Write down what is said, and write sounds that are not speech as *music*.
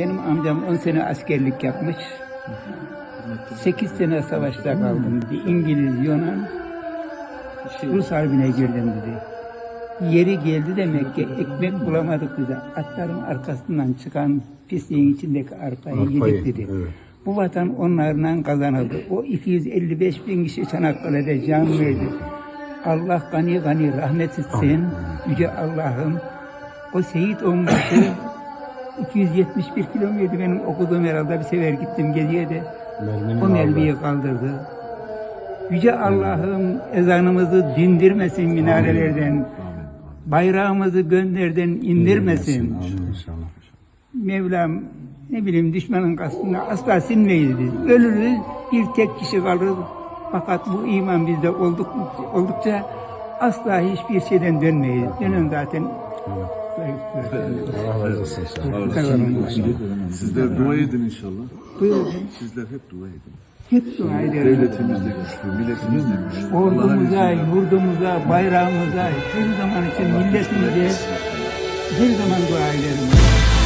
Benim amcam 10 sene askerlik yapmış. 8 sene savaşta kaldım dedi. İngiliz, Yunan, Rus harbine girdim dedi. Yeri geldi demek ki ekmek bulamadık dedi. Atların arkasından çıkan pisliğin içindeki arpayı, Arpayı, yedik dedi. evet. Bu vatan onlarla kazanıldı. O 255 bin kişi Çanakkale'de can verdi. Allah gani gani rahmet etsin. Yüce Allah'ım o şehit olması *coughs* 271 kilometre benim okuduğum herhalde bir sefer gittim geriye de Merminin o mermiyi kaldırdı. Yüce Allah'ım ezanımızı dindirmesin minarelerden. Bayrağımızı gönderden indirmesin. Amin. Mevlam ne bileyim düşmanın kastına asla sinmeyiz biz. Ölürüz bir tek kişi kalır. Fakat bu iman bizde olduk, oldukça asla hiçbir şeyden dönmeyiz. Dönün zaten. Allah razı olsun inşallah. Sizler dua edin inşallah. Buyurun. Sizler hep dua edin. Hep dua ederiz. Devletimiz de güçlü, milletimiz de güçlü. Ordumuza, yurdumuza, bayrağımıza, her zaman için milletimize her zaman dua ederim.